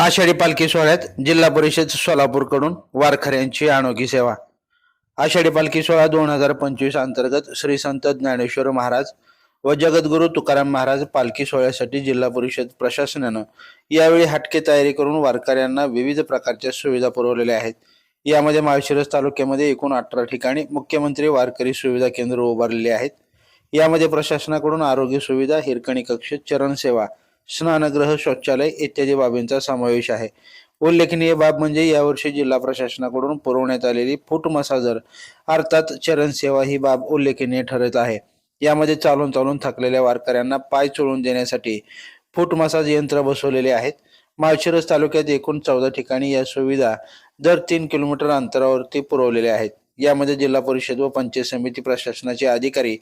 आषाढी पालखी सोहळ्यात जिल्हा परिषद सोलापूरकडून वारकऱ्यांची अनोखी सेवा. आषाढी पालखी सोहळा दोन हजार पंचवीस अंतर्गत श्री संत ज्ञानेश्वर महाराज व जगद्गुरू तुकाराम महाराज पालखी सोहळ्यासाठी जिल्हा परिषद प्रशासनानं यावेळी हटके तयारी करून वारकऱ्यांना विविध प्रकारच्या सुविधा पुरवलेल्या आहेत. यामध्ये माळशिरस तालुक्यामध्ये एकूण अठरा ठिकाणी मुख्यमंत्री वारकरी सुविधा केंद्र उभारलेले आहेत. यामध्ये प्रशासनाकडून आरोग्य सुविधा हिरकणी कक्ष चरण सेवा स्नानगृह शौचालय इत्यादी बाबींचा समावेश आहे. उल्लेखनीय बाब म्हणजे यावर्षी जिल्हा प्रशासनाकडून पुरवण्यात आलेली फूट मसाजर अर्थात चरण सेवा ही बाब उल्लेखनीय ठरत आहे. यामध्ये चालून चालून थकलेल्या वारकऱ्यांना पाय चोळून देण्यासाठी फूट मसाज यंत्र बसवलेले आहेत. माळशिरस तालुक्यात एकूण चौदा ठिकाणी या सुविधा दर तीन किलोमीटर अंतरावरती पुरवलेल्या आहेत. यामध्ये जिल्हा परिषद व पंचायत समिती प्रशासनाचे अधिकारी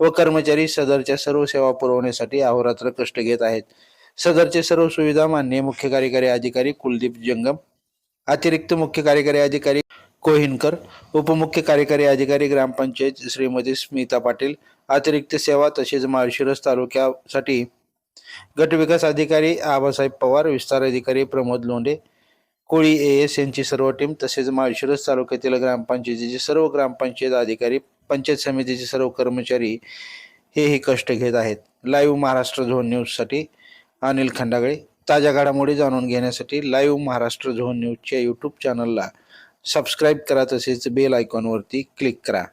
व कर्मचारी सदरच्या सर्व सेवा पुरवण्यासाठी अहोरात्र कष्ट घेत आहेत. सदरचे सर्व सुविधा मान्य मुख्य कार्यकारी अधिकारी कुलदीप जंगम अतिरिक्त मुख्य कार्यकारी अधिकारी कोहिनकर उपमुख्य कार्यकारी अधिकारी ग्रामपंचायत श्रीमती स्मिता पाटील अतिरिक्त सेवा तसेच माळशिरस तालुक्यासाठी गटविकास अधिकारी आबासाहेब पवार विस्तार अधिकारी प्रमोद लोंढे कोळी ए एस यांची सर्व टीम तसेच माळशिरस तालुक्यातील ग्रामपंचायतीचे सर्व ग्रामपंचायत अधिकारी पंचायत समितीचे सर्व कर्मचारी हे कष्ट घेत आहेत. लाईव्ह महाराष्ट्र झोन न्यूजसाठी अनिल खंडागळे. ताज्या घडामोडी जाणून घेण्यासाठी लाईव्ह महाराष्ट्र झोन न्यूजच्या यूट्यूब चॅनलला सबस्क्राईब करा तसेच बेल आयकॉनवरती क्लिक करा.